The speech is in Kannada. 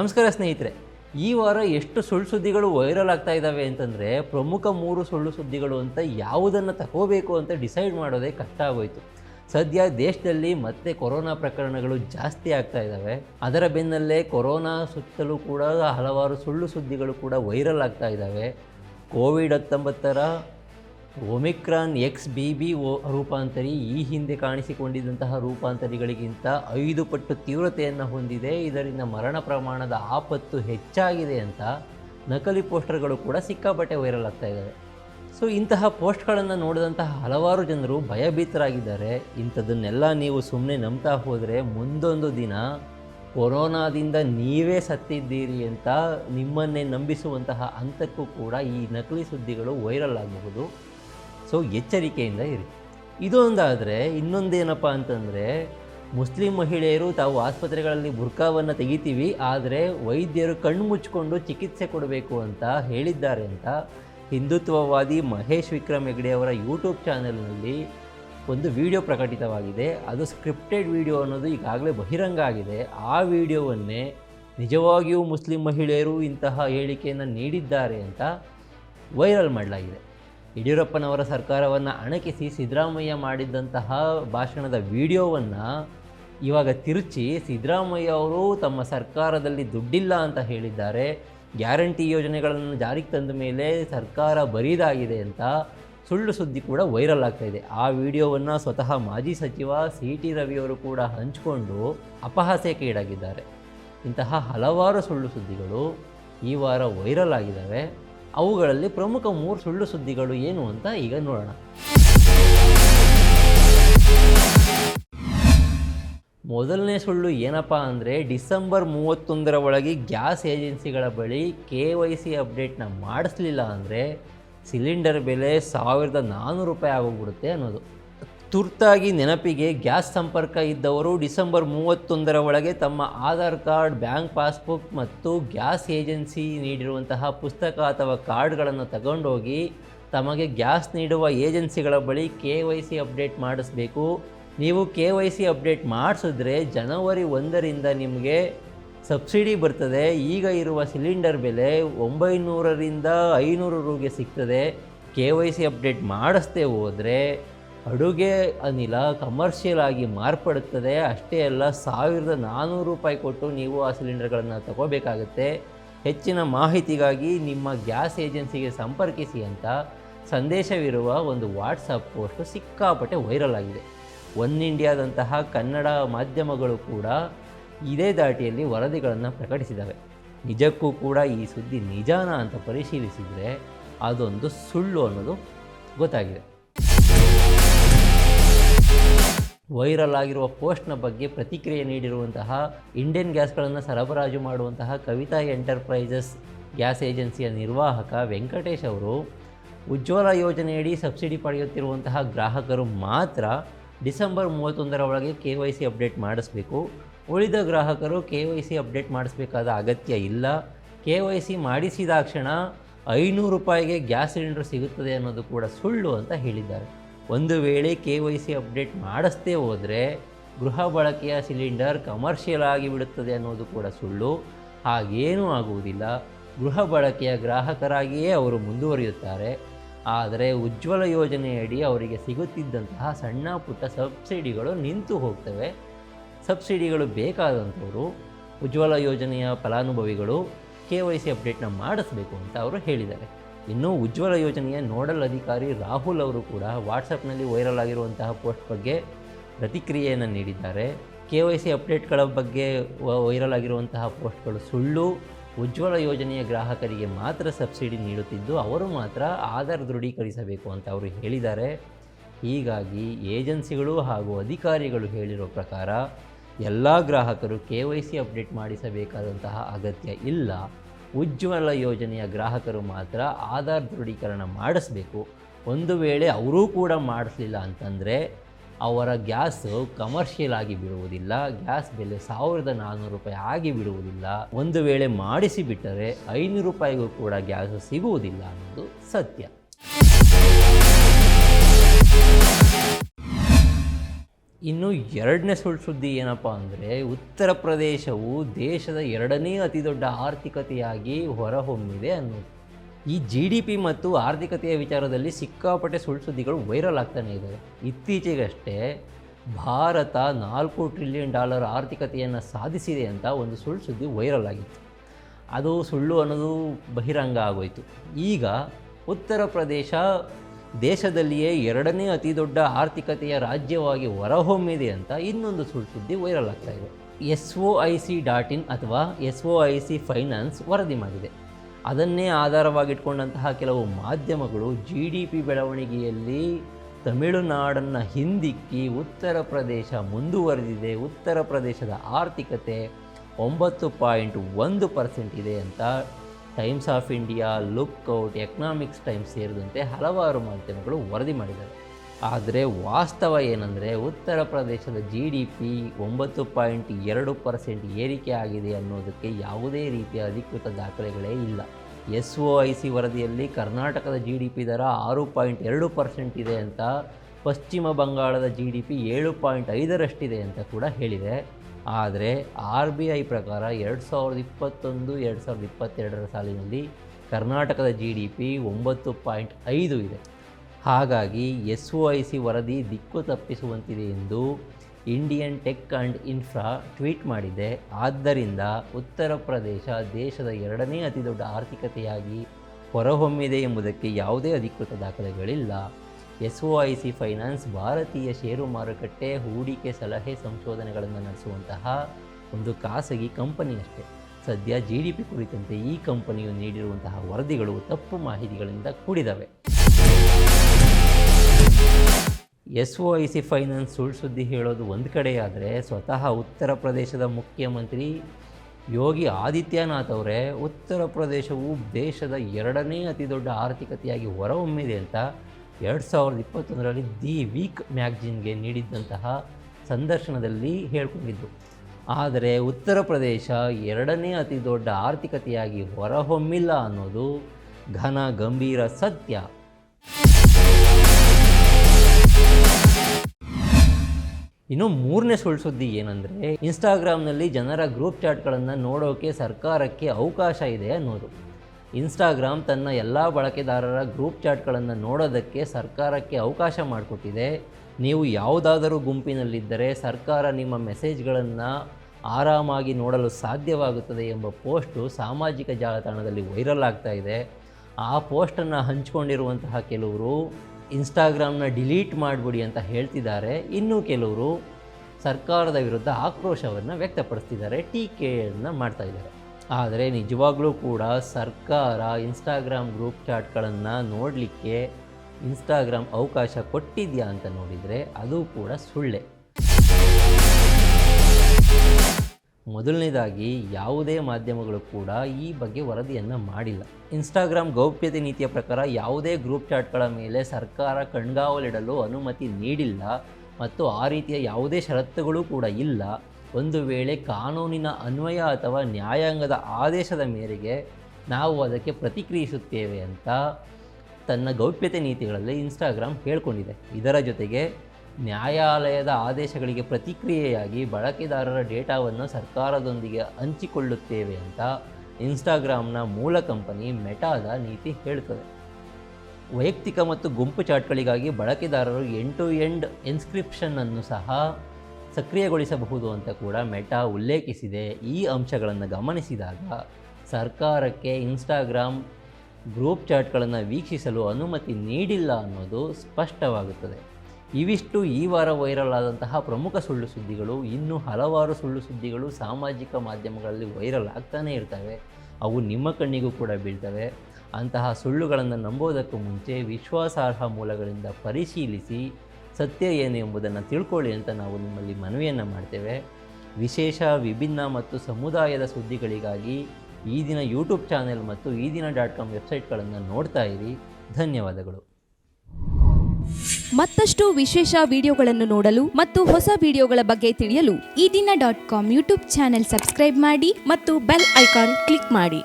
ನಮಸ್ಕಾರ ಸ್ನೇಹಿತರೆ, ಈ ವಾರ ಎಷ್ಟು ಸುಳ್ಳು ಸುದ್ದಿಗಳು ವೈರಲ್ ಆಗ್ತಾ ಇದ್ದಾವೆ ಅಂತಂದರೆ ಪ್ರಮುಖ ಮೂರು ಸುಳ್ಳು ಸುದ್ದಿಗಳು ಅಂತ ಯಾವುದನ್ನು ತಗೋಬೇಕು ಅಂತ ಡಿಸೈಡ್ ಮಾಡೋದೇ ಕಷ್ಟ ಆಗೋಯಿತು. ಸದ್ಯ ದೇಶದಲ್ಲಿ ಮತ್ತೆ ಕೊರೋನಾ ಪ್ರಕರಣಗಳು ಜಾಸ್ತಿ ಆಗ್ತಾ ಇದ್ದಾವೆ ಅದರ ಬೆನ್ನಲ್ಲೇ ಕೊರೋನಾ ಸುತ್ತಲೂ ಕೂಡ ಹಲವಾರು ಸುಳ್ಳು ಸುದ್ದಿಗಳು ಕೂಡ ವೈರಲ್ ಆಗ್ತಾ ಇದ್ದಾವೆ ಕೋವಿಡ್ ಹತ್ತೊಂಬತ್ತರ Omicron X B B O ರೂಪಾಂತರಿ ಈ ಹಿಂದೆ ಕಾಣಿಸಿಕೊಂಡಿದ್ದಂತಹ ರೂಪಾಂತರಿಗಳಿಗಿಂತ ಐದು ಪಟ್ಟು ತೀವ್ರತೆಯನ್ನು ಹೊಂದಿದೆ. ಇದರಿಂದ ಮರಣ ಪ್ರಮಾಣದ ಆಪತ್ತು ಹೆಚ್ಚಾಗಿದೆ ಅಂತ ನಕಲಿ ಪೋಸ್ಟರ್ಗಳು ಕೂಡ ಸಿಕ್ಕಾಪಟ್ಟೆ ವೈರಲ್ ಆಗ್ತಾ ಇದ್ದಾವೆ ಸೊ, ಇಂತಹ ಪೋಸ್ಟ್ಗಳನ್ನು ನೋಡಿದಂತಹ ಹಲವಾರು ಜನರು ಭಯಭೀತರಾಗಿದ್ದಾರೆ. ಇಂಥದನ್ನೆಲ್ಲ ನೀವು ಸುಮ್ಮನೆ ನಂಬ್ತಾ ಹೋದರೆ ಮುಂದೊಂದು ದಿನ ಕೊರೋನಾದಿಂದ ನೀವೇ ಸತ್ತಿದ್ದೀರಿ ಅಂತ ನಿಮ್ಮನ್ನೇ ನಂಬಿಸುವಂತಹ ಹಂತಕ್ಕೂ ಕೂಡ ಈ ನಕಲಿ ಸುದ್ದಿಗಳು ವೈರಲ್ ಆಗಬಹುದು. ಸೊ ಎಚ್ಚರಿಕೆಯಿಂದ ಇರಿ. ಇದೊಂದಾದರೆ ಇನ್ನೊಂದೇನಪ್ಪ ಅಂತಂದರೆ, ಮುಸ್ಲಿಂ ಮಹಿಳೆಯರು ತಾವು ಆಸ್ಪತ್ರೆಗಳಲ್ಲಿ ಬುರ್ಕಾವನ್ನು ತೆಗಿತೀವಿ, ಆದರೆ ವೈದ್ಯರು ಕಣ್ಣು ಮುಚ್ಚಿಕೊಂಡು ಚಿಕಿತ್ಸೆ ಕೊಡಬೇಕು ಅಂತ ಹೇಳಿದ್ದಾರೆ ಅಂತ ಹಿಂದುತ್ವವಾದಿ ಮಹೇಶ್ ವಿಕ್ರಮ್ ಹೆಗ್ಡೆ ಅವರ ಯೂಟ್ಯೂಬ್ ಚಾನೆಲ್ನಲ್ಲಿ ಒಂದು ವಿಡಿಯೋ ಪ್ರಕಟಿತವಾಗಿದೆ. ಅದು ಸ್ಕ್ರಿಪ್ಟೆಡ್ ವಿಡಿಯೋ ಅನ್ನೋದು ಈಗಾಗಲೇ ಬಹಿರಂಗ ಆಗಿದೆ. ಆ ವಿಡಿಯೋವನ್ನೇ ನಿಜವಾಗಿಯೂ ಮುಸ್ಲಿಂ ಮಹಿಳೆಯರು ಇಂತಹ ಹೇಳಿಕೆಯನ್ನು ನೀಡಿದ್ದಾರೆ ಅಂತ ವೈರಲ್ ಮಾಡಲಾಗಿದೆ. ಯಡಿಯೂರಪ್ಪನವರ ಸರ್ಕಾರವನ್ನು ಅಣಕಿಸಿ ಸಿದ್ದರಾಮಯ್ಯ ಮಾಡಿದ್ದಂತಹ ಭಾಷಣದ ವಿಡಿಯೋವನ್ನು ಇವಾಗ ತಿರುಚಿ ಸಿದ್ದರಾಮಯ್ಯ ಅವರು ತಮ್ಮ ಸರ್ಕಾರದಲ್ಲಿ ದುಡ್ಡಿಲ್ಲ ಅಂತ ಹೇಳಿದ್ದಾರೆ. ಗ್ಯಾರಂಟಿ ಯೋಜನೆಗಳನ್ನು ಜಾರಿಗೆ ತಂದ ಮೇಲೆ ಸರ್ಕಾರ ಬರೀದಾಗಿದೆ ಅಂತ ಸುಳ್ಳು ಸುದ್ದಿ ಕೂಡ ವೈರಲ್ ಆಗ್ತಾ ಆ ವಿಡಿಯೋವನ್ನು ಸ್ವತಃ ಮಾಜಿ ಸಚಿವ ಸಿ ಟಿ ರವಿಯವರು ಕೂಡ ಹಂಚಿಕೊಂಡು ಅಪಹಾಸ್ಯಕ್ಕೆ ಈಡಾಗಿದ್ದಾರೆ ಇಂತಹ ಹಲವಾರು ಸುಳ್ಳು ಸುದ್ದಿಗಳು ಈ ವಾರ ವೈರಲ್ ಆಗಿದ್ದಾವೆ ಅವುಗಳಲ್ಲಿ ಪ್ರಮುಖ ಮೂರು ಸುಳ್ಳು ಸುದ್ದಿಗಳು ಏನು ಅಂತ ಈಗ ನೋಡೋಣ. ಮೊದಲನೇ ಸುಳ್ಳು ಏನಪ್ಪ ಅಂದರೆ ಡಿಸೆಂಬರ್ ಮೂವತ್ತೊಂದರ ಒಳಗೆ ಗ್ಯಾಸ್ ಏಜೆನ್ಸಿಗಳ ಬಳಿ ಕೆ ವೈ ಸಿ ಅಪ್ಡೇಟ್ನ ಮಾಡಿಸ್ಲಿಲ್ಲ ಅಂದರೆ ಸಿಲಿಂಡರ್ ಬೆಲೆ ಸಾವಿರದ ನಾನ್ನೂರು ರೂಪಾಯಿ ಆಗೋಗ್ಬಿಡುತ್ತೆ ಅನ್ನೋದು. ತುರ್ತಾಗಿ ನೆನಪಿಗೆ ಗ್ಯಾಸ್ ಸಂಪರ್ಕ ಇದ್ದವರು ಡಿಸೆಂಬರ್ ಮೂವತ್ತೊಂದರ ಒಳಗೆ ತಮ್ಮ ಆಧಾರ್ ಕಾರ್ಡ್, ಬ್ಯಾಂಕ್ ಪಾಸ್ಬುಕ್ ಮತ್ತು ಗ್ಯಾಸ್ ಏಜೆನ್ಸಿ ನೀಡಿರುವಂತಹ ಪುಸ್ತಕ ಅಥವಾ ಕಾರ್ಡ್ಗಳನ್ನು ತಗೊಂಡೋಗಿ ತಮಗೆ ಗ್ಯಾಸ್ ನೀಡುವ ಏಜೆನ್ಸಿಗಳ ಬಳಿ ಕೆ ವೈ ಸಿ ಅಪ್ಡೇಟ್ ಮಾಡಿಸ್ಬೇಕು. ನೀವು ಕೆ ವೈ ಸಿ ಅಪ್ಡೇಟ್ ಮಾಡಿಸಿದ್ರೆ ಜನವರಿ ಒಂದರಿಂದ ನಿಮಗೆ ಸಬ್ಸಿಡಿ ಬರ್ತದೆ. ಈಗ ಇರುವ ಸಿಲಿಂಡರ್ ಬೆಲೆ ಒಂಬೈನೂರರಿಂದ ಐನೂರು ರೂಗೆ ಸಿಗ್ತದೆ. ಕೆ ವೈ ಸಿ ಅಪ್ಡೇಟ್ ಮಾಡಿಸ್ದೇ ಹೋದರೆ ಅಡುಗೆ ಅನಿಲ ಕಮರ್ಷಿಯಲ್ ಆಗಿ ಮಾರ್ಪಡುತ್ತದೆ. ಅಷ್ಟೇ ಅಲ್ಲ, ಸಾವಿರದ ನಾನ್ನೂರು ರೂಪಾಯಿ ಕೊಟ್ಟು ನೀವು ಆ ಸಿಲಿಂಡರ್ಗಳನ್ನು ತಗೋಬೇಕಾಗುತ್ತೆ. ಹೆಚ್ಚಿನ ಮಾಹಿತಿಗಾಗಿ ನಿಮ್ಮ ಗ್ಯಾಸ್ ಏಜೆನ್ಸಿಗೆ ಸಂಪರ್ಕಿಸಿ ಅಂತ ಸಂದೇಶವಿರುವ ಒಂದು ವಾಟ್ಸಪ್ ಪೋಸ್ಟು ಸಿಕ್ಕಾಪಟ್ಟೆ ವೈರಲ್ ಆಗಿದೆ. ಒನ್ ಇಂಡಿಯಾದಂತಹ ಕನ್ನಡ ಮಾಧ್ಯಮಗಳು ಕೂಡ ಇದೇ ದಾಟಿಯಲ್ಲಿ ವರದಿಗಳನ್ನು ಪ್ರಕಟಿಸಿದ್ದಾವೆ ನಿಜಕ್ಕೂ ಕೂಡ ಈ ಸುದ್ದಿ ನಿಜಾನ ಅಂತ ಪರಿಶೀಲಿಸಿದರೆ ಅದೊಂದು ಸುಳ್ಳು ಅನ್ನೋದು ಗೊತ್ತಾಗಿದೆ. ವೈರಲ್ ಆಗಿರುವ ಪೋಸ್ಟ್ನ ಬಗ್ಗೆ ಪ್ರತಿಕ್ರಿಯೆ ನೀಡಿರುವಂತಹ ಇಂಡಿಯನ್ ಗ್ಯಾಸ್ಗಳನ್ನು ಸರಬರಾಜು ಮಾಡುವಂತಹ ಕವಿತಾ ಎಂಟರ್ಪ್ರೈಸಸ್ ಗ್ಯಾಸ್ ಏಜೆನ್ಸಿಯ ನಿರ್ವಾಹಕ ವೆಂಕಟೇಶ್ ಅವರು, ಉಜ್ವಲ ಯೋಜನೆಯಡಿ ಸಬ್ಸಿಡಿ ಪಡೆಯುತ್ತಿರುವಂತಹ ಗ್ರಾಹಕರು ಮಾತ್ರ ಡಿಸೆಂಬರ್ ಮೂವತ್ತೊಂದರ ಒಳಗೆ ಕೆ ವೈ ಸಿ ಅಪ್ಡೇಟ್ ಮಾಡಿಸಬೇಕು. ಉಳಿದ ಗ್ರಾಹಕರು ಕೆ ವೈ ಸಿ ಅಪ್ಡೇಟ್ ಮಾಡಿಸಬೇಕಾದ ಅಗತ್ಯ ಇಲ್ಲ. ಕೆ ವೈ ಸಿ ಮಾಡಿಸಿದಾಕ್ಷಣ ಐನೂರು ರೂಪಾಯಿಗೆ ಗ್ಯಾಸ್ ಸಿಲಿಂಡರ್ ಸಿಗುತ್ತದೆ ಅನ್ನೋದು ಕೂಡ ಸುಳ್ಳು ಅಂತ ಹೇಳಿದ್ದಾರೆ. ಒಂದು ವೇಳೆ ಕೆ ವೈ ಸಿ ಅಪ್ಡೇಟ್ ಮಾಡಿಸ್ದೇ ಹೋದರೆ ಗೃಹ ಬಳಕೆಯ ಸಿಲಿಂಡರ್ ಕಮರ್ಷಿಯಲ್ ಆಗಿ ಬಿಡುತ್ತದೆ ಅನ್ನೋದು ಕೂಡ ಸುಳ್ಳು. ಹಾಗೇನೂ ಆಗುವುದಿಲ್ಲ. ಗೃಹ ಬಳಕೆಯ ಗ್ರಾಹಕರಾಗಿಯೇ ಅವರು ಮುಂದುವರಿಯುತ್ತಾರೆ. ಆದರೆ ಉಜ್ವಲ ಯೋಜನೆಯಡಿ ಅವರಿಗೆ ಸಿಗುತ್ತಿದ್ದಂತಹ ಸಣ್ಣ ಪುಟ್ಟ ಸಬ್ಸಿಡಿಗಳು ನಿಂತು ಹೋಗ್ತವೆ. ಸಬ್ಸಿಡಿಗಳು ಬೇಕಾದಂಥವರು, ಉಜ್ವಲ ಯೋಜನೆಯ ಫಲಾನುಭವಿಗಳು ಕೆ ವೈ ಸಿ ಅಪ್ಡೇಟ್ನ ಮಾಡಿಸ್ಬೇಕು ಅಂತ ಅವರು ಹೇಳಿದ್ದಾರೆ. ಇನ್ನು ಉಜ್ವಲ ಯೋಜನೆಯ ನೋಡಲ್ ಅಧಿಕಾರಿ ರಾಹುಲ್ ಅವರು ಕೂಡ ವಾಟ್ಸಪ್ನಲ್ಲಿ ವೈರಲ್ ಆಗಿರುವಂತಹ ಪೋಸ್ಟ್ ಬಗ್ಗೆ ಪ್ರತಿಕ್ರಿಯೆಯನ್ನು ನೀಡಿದ್ದಾರೆ. ಕೆ ವೈ ಸಿ ಅಪ್ಡೇಟ್ಗಳ ಬಗ್ಗೆ ವೈರಲ್ ಆಗಿರುವಂತಹ ಪೋಸ್ಟ್ಗಳು ಸುಳ್ಳು, ಉಜ್ವಲ ಯೋಜನೆಯ ಗ್ರಾಹಕರಿಗೆ ಮಾತ್ರ ಸಬ್ಸಿಡಿ ನೀಡುತ್ತಿದ್ದು, ಅವರು ಮಾತ್ರ ಆಧಾರ್ ದೃಢೀಕರಿಸಬೇಕು ಅಂತ ಅವರು ಹೇಳಿದ್ದಾರೆ. ಹೀಗಾಗಿ ಏಜೆನ್ಸಿಗಳು ಹಾಗೂ ಅಧಿಕಾರಿಗಳು ಹೇಳಿರೋ ಪ್ರಕಾರ, ಎಲ್ಲ ಗ್ರಾಹಕರು ಕೆ ವೈ ಸಿ ಅಪ್ಡೇಟ್ ಮಾಡಿಸಬೇಕಾದಂತಹ ಅಗತ್ಯ ಇಲ್ಲ. ಉಜ್ವಲ ಯೋಜನೆಯ ಗ್ರಾಹಕರು ಮಾತ್ರ ಆಧಾರ್ ದೃಢೀಕರಣ ಮಾಡಿಸ್ಬೇಕು. ಒಂದು ವೇಳೆ ಅವರೂ ಕೂಡ ಮಾಡಿಸಲಿಲ್ಲ ಅಂತಂದರೆ ಅವರ ಗ್ಯಾಸು ಕಮರ್ಷಿಯಲ್ ಆಗಿ ಬಿಡುವುದಿಲ್ಲ, ಗ್ಯಾಸ್ ಬೆಲೆ ಸಾವಿರದ ನಾನ್ನೂರು ರೂಪಾಯಿ ಆಗಿ ಬಿಡುವುದಿಲ್ಲ. ಒಂದು ವೇಳೆ ಮಾಡಿಸಿ ಬಿಟ್ಟರೆ ಐನೂರು ರೂಪಾಯಿಗೂ ಕೂಡ ಗ್ಯಾಸ್ ಸಿಗುವುದಿಲ್ಲ ಅನ್ನೋದು ಸತ್ಯ. ಇನ್ನು ಎರಡನೇ ಸುಳ್ಳು ಸುದ್ದಿ ಏನಪ್ಪ ಅಂದರೆ, ಉತ್ತರ ಪ್ರದೇಶವು ದೇಶದ ಎರಡನೇ ಅತಿ ದೊಡ್ಡ ಆರ್ಥಿಕತೆಯಾಗಿ ಹೊರಹೊಮ್ಮಿದೆ ಅನ್ನೋದು. ಈ ಜಿ ಡಿ ಪಿ ಮತ್ತು ಆರ್ಥಿಕತೆಯ ವಿಚಾರದಲ್ಲಿ ಸಿಕ್ಕಾಪಟ್ಟೆ ಸುಳ್ಳು ಸುದ್ದಿಗಳು ವೈರಲ್ ಆಗ್ತಾನೆ ಇದ್ದಾವೆ ಇತ್ತೀಚೆಗಷ್ಟೇ ಭಾರತ ನಾಲ್ಕು ಟ್ರಿಲಿಯನ್ ಡಾಲರ್ ಆರ್ಥಿಕತೆಯನ್ನು ಸಾಧಿಸಿದೆ ಅಂತ ಒಂದು ಸುಳ್ಳು ಸುದ್ದಿ ವೈರಲ್ ಆಗಿತ್ತು. ಅದು ಸುಳ್ಳು ಅನ್ನೋದು ಬಹಿರಂಗ ಆಗೋಯಿತು. ಈಗ ಉತ್ತರ ಪ್ರದೇಶ ದೇಶದಲ್ಲಿಯೇ ಎರಡನೇ ಅತಿ ದೊಡ್ಡ ಆರ್ಥಿಕತೆಯ ರಾಜ್ಯವಾಗಿ ಹೊರಹೊಮ್ಮಿದೆ ಅಂತ ಇನ್ನೊಂದು ಸುಳ್ಳು ಸುದ್ದಿ ವೈರಲ್ ಆಗ್ತಾ ಇದೆ. S O I C dot in ಅಥವಾ S O I C finance ವರದಿ ಮಾಡಿದೆ. ಅದನ್ನೇ ಆಧಾರವಾಗಿಟ್ಕೊಂಡಂತಹ ಕೆಲವು ಮಾಧ್ಯಮಗಳು ಜಿ ಡಿ ಪಿ ಬೆಳವಣಿಗೆಯಲ್ಲಿ ತಮಿಳುನಾಡನ್ನು ಹಿಂದಿಕ್ಕಿ ಉತ್ತರ ಪ್ರದೇಶ ಮುಂದುವರೆದಿದೆ, ಉತ್ತರ ಪ್ರದೇಶದ ಆರ್ಥಿಕತೆ ಒಂಬತ್ತು ಪಾಯಿಂಟ್ ಒಂದು ಪರ್ಸೆಂಟ್ ಇದೆ ಅಂತ Times of India Lookout Economics Times ಸೇರಿದಂತೆ ಹಲವಾರು ಮಾಧ್ಯಮಗಳು ವರದಿ ಮಾಡಿದ್ದಾರೆ ಆದರೆ ವಾಸ್ತವ ಏನಂದರೆ ಉತ್ತರ ಪ್ರದೇಶದ ಜಿ ಡಿ ಪಿ ಒಂಬತ್ತು ಪಾಯಿಂಟ್ ಎರಡು ಪರ್ಸೆಂಟ್ ಏರಿಕೆ ಆಗಿದೆ ಅನ್ನೋದಕ್ಕೆ ಯಾವುದೇ ರೀತಿಯ ಅಧಿಕೃತ ದಾಖಲೆಗಳೇ ಇಲ್ಲ. ಎಸ್ ಒ ಐ ಸಿ ವರದಿಯಲ್ಲಿ ಕರ್ನಾಟಕದ ಜಿ ಡಿ ಪಿ ದರ ಆರು ಪಾಯಿಂಟ್ ಎರಡು ಪರ್ಸೆಂಟ್ ಇದೆ ಅಂತ, ಪಶ್ಚಿಮ ಬಂಗಾಳದ ಜಿ ಡಿ ಪಿ ಏಳು ಪಾಯಿಂಟ್ ಐದರಷ್ಟಿದೆ ಅಂತ ಕೂಡ ಹೇಳಿದೆ. ಆದರೆ ಆರ್ ಬಿ ಐ ಪ್ರಕಾರ ಎರಡು ಸಾವಿರದ ಇಪ್ಪತ್ತೊಂದು, ಎರಡು ಸಾವಿರದ ಇಪ್ಪತ್ತೆರಡರ ಸಾಲಿನಲ್ಲಿ ಕರ್ನಾಟಕದ ಜಿ ಡಿ ಪಿ ಒಂಬತ್ತು ಪಾಯಿಂಟ್ ಐದು ಇದೆ. ಹಾಗಾಗಿ ಎಸ್ ಒ ಐ ಸಿ ವರದಿ ದಿಕ್ಕು ತಪ್ಪಿಸುವಂತಿದೆ ಎಂದು Indian tech and infra tweet ಮಾಡಿದೆ. ಆದ್ದರಿಂದ ಉತ್ತರ ಪ್ರದೇಶ ದೇಶದ ಎರಡನೇ ಅತಿ ದೊಡ್ಡ ಆರ್ಥಿಕತೆಯಾಗಿ ಹೊರಹೊಮ್ಮಿದೆ ಎಂಬುದಕ್ಕೆ ಯಾವುದೇ ಅಧಿಕೃತ ದಾಖಲೆಗಳಿಲ್ಲ. S O I C finance ಭಾರತೀಯ ಷೇರು ಮಾರುಕಟ್ಟೆ ಹೂಡಿಕೆ ಸಲಹೆ ಸಂಶೋಧನೆಗಳನ್ನು ನಡೆಸುವಂತಹ ಒಂದು ಖಾಸಗಿ ಕಂಪನಿಯಷ್ಟೇ ಸದ್ಯ ಜಿ ಡಿ ಪಿ ಕುರಿತಂತೆ ಈ ಕಂಪನಿಯು ನೀಡಿರುವಂತಹ ವರದಿಗಳು ತಪ್ಪು ಮಾಹಿತಿಗಳಿಂದ ಕೂಡಿದವೆ. S O I C finance ಸುಳ್ಳು ಸುದ್ದಿ ಹೇಳೋದು ಒಂದು ಕಡೆಯಾದರೆ ಸ್ವತಃ ಉತ್ತರ ಪ್ರದೇಶದ ಮುಖ್ಯಮಂತ್ರಿ ಯೋಗಿ ಆದಿತ್ಯನಾಥ್ ಅವರೇ, ಉತ್ತರ ಪ್ರದೇಶವು ದೇಶದ ಎರಡನೇ ಅತಿ ದೊಡ್ಡ ಆರ್ಥಿಕತೆಯಾಗಿ ಹೊರಹೊಮ್ಮಿದೆ ಅಂತ ಎರಡು ಸಾವಿರದ ಇಪ್ಪತ್ತೊಂದರಲ್ಲಿ ದಿ ವೀಕ್ ಮ್ಯಾಗ್ಜಿನ್ಗೆ ನೀಡಿದ್ದಂತಹ ಸಂದರ್ಶನದಲ್ಲಿ ಹೇಳಿಕೊಂಡಿದ್ದು. ಆದರೆ ಉತ್ತರ ಪ್ರದೇಶ ಎರಡನೇ ಅತಿ ದೊಡ್ಡ ಆರ್ಥಿಕತೆಯಾಗಿ ಹೊರಹೊಮ್ಮಿಲ್ಲ ಅನ್ನೋದು ಘನ ಗಂಭೀರ ಸತ್ಯ. ಇನ್ನು ಮೂರನೇ ಸುಳ್ಳು ಸುದ್ದಿ ಏನಂದರೆ, ಇನ್ಸ್ಟಾಗ್ರಾಮ್ನಲ್ಲಿ ಜನರ ಗ್ರೂಪ್ ಚಾಟ್ಗಳನ್ನು ನೋಡೋಕೆ ಸರ್ಕಾರಕ್ಕೆ ಅವಕಾಶ ಇದೆ ಅನ್ನೋದು. ಇನ್ಸ್ಟಾಗ್ರಾಮ್ ತನ್ನ ಎಲ್ಲ ಬಳಕೆದಾರರ ಗ್ರೂಪ್ ಚಾಟ್ಗಳನ್ನು ನೋಡೋದಕ್ಕೆ ಸರ್ಕಾರಕ್ಕೆ ಅವಕಾಶ ಮಾಡಿಕೊಟ್ಟಿದೆ. ನೀವು ಯಾವುದಾದರೂ ಗುಂಪಿನಲ್ಲಿದ್ದರೆ ಸರ್ಕಾರ ನಿಮ್ಮ ಮೆಸೇಜ್ಗಳನ್ನು ಆರಾಮಾಗಿ ನೋಡಲು ಸಾಧ್ಯವಾಗುತ್ತದೆ ಎಂಬ ಪೋಸ್ಟು ಸಾಮಾಜಿಕ ಜಾಲತಾಣದಲ್ಲಿ ವೈರಲ್ ಆಗ್ತಾ ಇದೆ. ಆ ಪೋಸ್ಟನ್ನು ಹಂಚಿಕೊಂಡಿರುವಂತಹ ಕೆಲವರು ಇನ್ಸ್ಟಾಗ್ರಾಮ್ನ ಡಿಲೀಟ್ ಮಾಡಿಬಿಡಿ ಅಂತ ಹೇಳ್ತಿದ್ದಾರೆ. ಇನ್ನೂ ಕೆಲವರು ಸರ್ಕಾರದ ವಿರುದ್ಧ ಆಕ್ರೋಶವನ್ನು ವ್ಯಕ್ತಪಡಿಸ್ತಿದ್ದಾರೆ, ಟೀಕೆಯನ್ನು ಮಾಡ್ತಾ ಇದ್ದಾರೆ. ಆದರೆ ನಿಜವಾಗ್ಲೂ ಕೂಡ ಸರ್ಕಾರ ಇನ್ಸ್ಟಾಗ್ರಾಮ್ ಗ್ರೂಪ್ ಚಾಟ್ಗಳನ್ನು ನೋಡಲಿಕ್ಕೆ ಇನ್ಸ್ಟಾಗ್ರಾಮ್ ಅವಕಾಶ ಕೊಟ್ಟಿದೆಯಾ ಅಂತ ನೋಡಿದರೆ ಅದು ಕೂಡ ಸುಳ್ಳೆ. ಮೊದಲನೇದಾಗಿ ಯಾವುದೇ ಮಾಧ್ಯಮಗಳು ಕೂಡ ಈ ಬಗ್ಗೆ ವರದಿಯನ್ನು ಮಾಡಿಲ್ಲ. ಇನ್ಸ್ಟಾಗ್ರಾಮ್ ಗೌಪ್ಯತೆ ನೀತಿಯ ಪ್ರಕಾರ ಯಾವುದೇ ಗ್ರೂಪ್ ಚಾಟ್ಗಳ ಮೇಲೆ ಸರ್ಕಾರ ಕಣ್ಗಾವಲಿಡಲು ಅನುಮತಿ ನೀಡಿಲ್ಲ ಮತ್ತು ಆ ರೀತಿಯ ಯಾವುದೇ ಷರತ್ತುಗಳು ಕೂಡ ಇಲ್ಲ. ಒಂದು ವೇಳೆ ಕಾನೂನಿನ ಅನ್ವಯ ಅಥವಾ ನ್ಯಾಯಾಂಗದ ಆದೇಶದ ಮೇರೆಗೆ ನಾವು ಅದಕ್ಕೆ ಪ್ರತಿಕ್ರಿಯಿಸುತ್ತೇವೆ ಅಂತ ತನ್ನ ಗೌಪ್ಯತೆ ನೀತಿಗಳಲ್ಲಿ ಇನ್ಸ್ಟಾಗ್ರಾಮ್ ಹೇಳ್ಕೊಂಡಿದೆ. ಇದರ ಜೊತೆಗೆ ನ್ಯಾಯಾಲಯದ ಆದೇಶಗಳಿಗೆ ಪ್ರತಿಕ್ರಿಯೆಯಾಗಿ ಬಳಕೆದಾರರ ಡೇಟಾವನ್ನು ಸರ್ಕಾರದೊಂದಿಗೆ ಹಂಚಿಕೊಳ್ಳುತ್ತೇವೆ ಅಂತ ಇನ್ಸ್ಟಾಗ್ರಾಮ್ನ ಮೂಲ ಕಂಪನಿ ಮೆಟಾದ ನೀತಿ ಹೇಳುತ್ತದೆ ವೈಯಕ್ತಿಕ ಮತ್ತು ಗುಂಪು ಚಾಟ್ಗಳಿಗಾಗಿ ಬಳಕೆದಾರರು ಎಂಡ್ ಟು ಎಂಡ್ ಇನ್ಸ್ಕ್ರಿಪ್ಷನ್ನನ್ನು ಸಹ ಸಕ್ರಿಯಗೊಳಿಸಬಹುದು ಅಂತ ಕೂಡ ಮೆಟಾ ಉಲ್ಲೇಖಿಸಿದೆ. ಈ ಅಂಶಗಳನ್ನು ಗಮನಿಸಿದಾಗ ಸರ್ಕಾರಕ್ಕೆ ಇನ್ಸ್ಟಾಗ್ರಾಮ್ ಗ್ರೂಪ್ ಚಾಟ್ಗಳನ್ನು ವೀಕ್ಷಿಸಲು ಅನುಮತಿ ನೀಡಿಲ್ಲ ಅನ್ನೋದು ಸ್ಪಷ್ಟವಾಗುತ್ತದೆ. ಇವಿಷ್ಟು ಈ ವಾರ ವೈರಲ್ ಆದಂತಹ ಪ್ರಮುಖ ಸುಳ್ಳು ಸುದ್ದಿಗಳು, ಇನ್ನೂ ಹಲವಾರು ಸುಳ್ಳು ಸುದ್ದಿಗಳು ಸಾಮಾಜಿಕ ಮಾಧ್ಯಮಗಳಲ್ಲಿ ವೈರಲ್ ಆಗ್ತಾನೇ ಇರ್ತವೆ. ಅವು ನಿಮ್ಮ ಕಣ್ಣಿಗೂ ಕೂಡ ಬೀಳ್ತವೆ. ಅಂತಹ ಸುಳ್ಳುಗಳನ್ನು ನಂಬೋದಕ್ಕೂ ಮುಂಚೆ ವಿಶ್ವಾಸಾರ್ಹ ಮೂಲಗಳಿಂದ ಪರಿಶೀಲಿಸಿ ಸತ್ಯ ಏನು ಎಂಬುದನ್ನು ತಿಳ್ಕೊಳ್ಳಿ ಅಂತ ನಾವು ನಿಮ್ಮಲ್ಲಿ ಮನವಿಯನ್ನು ಮಾಡ್ತೇವೆ. ವಿಶೇಷ, ವಿಭಿನ್ನ ಮತ್ತು ಸಮುದಾಯದ ಸುದ್ದಿಗಳಿಗಾಗಿ ಈ ದಿನ ಯೂಟ್ಯೂಬ್ ಚಾನೆಲ್ ಮತ್ತು ಈ ದಿನ ಡಾಟ್ ಕಾಮ್ ವೆಬ್ಸೈಟ್ಗಳನ್ನು ನೋಡ್ತಾ ಇರಿ. ಧನ್ಯವಾದಗಳು. ಮತ್ತಷ್ಟು ವಿಶೇಷ ವಿಡಿಯೋಗಳನ್ನು ನೋಡಲು ಮತ್ತು ಹೊಸ ವಿಡಿಯೋಗಳ ಬಗ್ಗೆ ತಿಳಿಯಲು Eedina dot com YouTube channel subscribe ಮಾಡಿ ಮತ್ತು ಬೆಲ್ ಐಕಾನ್ ಕ್ಲಿಕ್ ಮಾಡಿ.